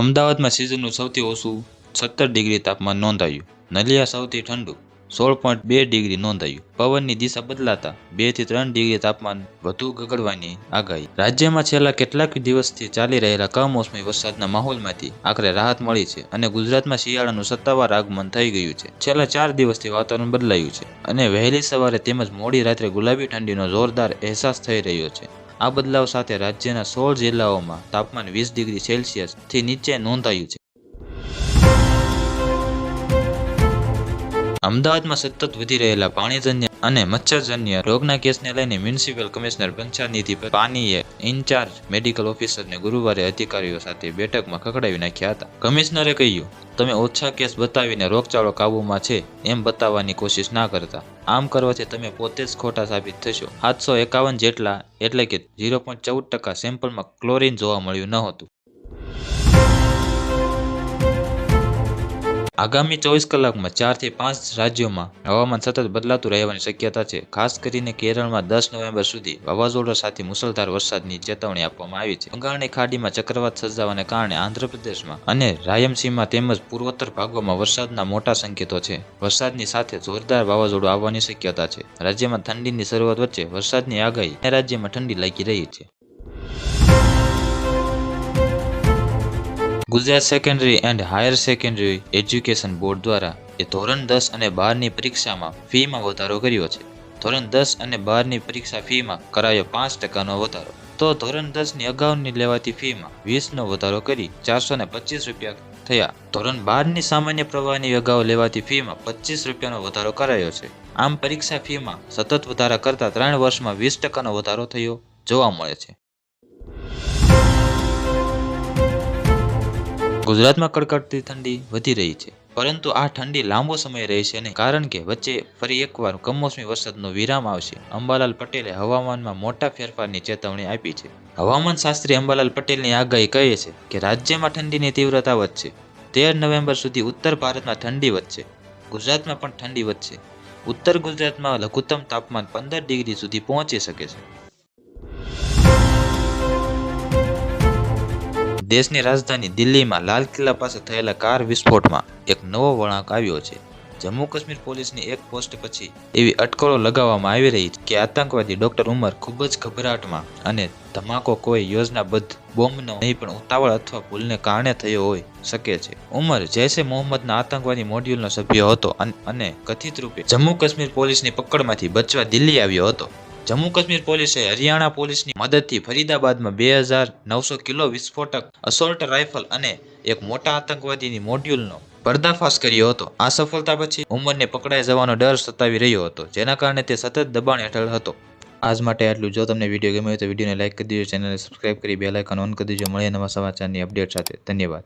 અમદાવાદમાં સિઝનનું સૌથી ઓછું સત્તર ડિગ્રી તાપમાન નોંધાયું. નલિયા સૌથી ઠંડુ, સોળ પોઈન્ટ બે ડિગ્રી નોંધાયું. પવનની દિશા બદલાતા બેથી ત્રણ ડિગ્રી તાપમાન વધુ ગગડવાની આગાહી. રાજ્યમાં છેલ્લા કેટલાક દિવસથી ચાલી રહેલા કમોસમી વરસાદના માહોલમાંથી આખરે રાહત મળી છે અને ગુજરાતમાં શિયાળાનું સત્તાવાર આગમન થઈ ગયું છે. છેલ્લા ચાર દિવસથી વાતાવરણ બદલાયું છે અને વહેલી સવારે તેમજ મોડી રાત્રે ગુલાબી ઠંડીનો જોરદાર અહેસાસ થઈ રહ્યો છે. આ બદલાવ સાથે રાજ્યના સોળ જિલ્લાઓમાં તાપમાન વીસ ડિગ્રી સેલ્સિયસથી નીચે નોંધાયું છે. અમદાવાદમાં સતત વધી રહેલા પાણીજન્ય અને મચ્છરજન્ય રોગના કેસને લઈને મ્યુનિસિપલ કમિશનર બંછાનિધિ પાનીએ ઇન્ચાર્જ મેડિકલ ઓફિસરને ગુરુવારે અધિકારીઓ સાથે બેઠકમાં ખખડાવી નાખ્યા હતા. કમિશનરે કહ્યું, તમે ઓછા કેસ બતાવીને રોગચાળો કાબૂમાં છે એમ બતાવવાની કોશિશ ના કરતા. આમ કરવાથી તમે પોતે જ ખોટા સાબિત થશો. સાતસો એકાવન જેટલા એટલે કે ઝીરો પોઈન્ટ ચૌદ ટકા સેમ્પલમાં ક્લોરીન જોવા મળ્યું ન હતું. આગામી ચોવીસ કલાકમાં ચારથી પાંચ રાજ્યોમાં હવામાન સતત બદલાતું રહેવાની શક્યતા છે. ખાસ કરીને કેરળમાં દસ નવેમ્બર સુધી વાવાઝોડા સાથે મુસળધાર વરસાદની ચેતવણી આપવામાં આવી છે. બંગાળની ખાડીમાં ચક્રવાત સર્જાવાને કારણે આંધ્રપ્રદેશમાં અને રાયમસીમાં તેમજ પૂર્વોત્તર ભાગોમાં વરસાદના મોટા સંકેતો છે. વરસાદની સાથે જોરદાર વાવાઝોડું આવવાની શક્યતા છે. રાજ્યમાં ઠંડીની શરૂઆત વચ્ચે વરસાદની આગાહી રાજ્યમાં ઠંડી લાગી રહી છે. Gujarat secondary and higher secondary education board દ્વારા એ ધોરણ દસ અને બારની પરીક્ષામાં ફીમાં વધારો કર્યો છે. ધોરણ દસ અને બારની પરીક્ષા ફીમાં કરાયો પાંચ ટકાનો વધારો. તો ધોરણ દસની અગાઉની લેવાતી ફીમાં વીસનો વધારો કરી ચારસો ને પચીસ રૂપિયા થયા. ધોરણ બારની સામાન્ય પ્રવાહની અગાઉ લેવાતી ફીમાં પચીસ રૂપિયાનો વધારો કરાયો છે. આમ પરીક્ષા ફીમાં સતત વધારા કરતા ત્રણ વર્ષમાં વીસ ટકાનો વધારો થયો જોવા મળે છે. ગુજરાતમાં કડકડતી ઠંડી વધી રહી છે. પરંતુ આ ઠંડી લાંબો સમય રહેશે નહીં, કારણ કે વચ્ચે ફરી એકવાર કમોસમી વરસાદનો વિરામ આવશે. અંબાલાલ પટેલે હવામાનમાં મોટા ફેરફારની ચેતવણી આપી છે. હવામાન શાસ્ત્રી અંબાલાલ પટેલની આગાહી કહે છે કે રાજ્યમાં ઠંડીની તીવ્રતા વધશે. તેર નવેમ્બર સુધી ઉત્તર ભારતમાં ઠંડી વધશે. ગુજરાતમાં પણ ઠંડી વધશે. ઉત્તર ગુજરાતમાં લઘુત્તમ તાપમાન પંદર ડિગ્રી સુધી પહોંચી શકે છે. દેશની રાજધાની દિલ્હીમાં લાલ કિલ્લા પાસે થયેલા કાર વિસ્ફોટમાં એક નવો વળાંક આવ્યો છે. જમ્મુ કાશ્મીર પોલીસની એક પોસ્ટ પછી એવી અટકળો લગાવવામાં આવી રહી કે આતંકવાદી ડોક્ટર ઉમર ખૂબ જ ગભરાટમાં અને ધમાકો કોઈ યોજનાબદ્ધ બોમ્બનો નહીં પણ ઉતાવળ અથવા ભૂલને કારણે થયો હોઈ શકે છે. ઉમર જૈશે મોહમ્મદના આતંકવાદી મોડ્યુલનો સભ્ય હતો અને કથિત રૂપે જમ્મુ કાશ્મીર પોલીસની પકડમાંથી બચવા દિલ્હી આવ્યો હતો. જમ્મુ કાશ્મીર પોલીસે હરિયાણા પોલીસની મદદથી ફરીદાબાદમાં બે હજાર નવસો કિલો વિસ્ફોટક અસોલ્ટ રાઇફલ અને એક મોટા આતંકવાદીની મોડ્યુલનો પર્દાફાશ કર્યો હતો. આ સફળતા પછી ઉમરને પકડાઈ જવાનો ડર સતાવી રહ્યો હતો, જેના કારણે તે સતત દબાણ હેઠળ હતો. આજ માટે આટલું. જો તમને વીડિયો ગમ્યો હોય તો વિડીયોને લાઇક કરી દીજો, ચેનલને સબસ્ક્રાઇબ કરી બે લાઇકન ઓન કરી દીજો. મળીએ નવા સમાચારની અપડેટ સાથે. ધન્યવાદ.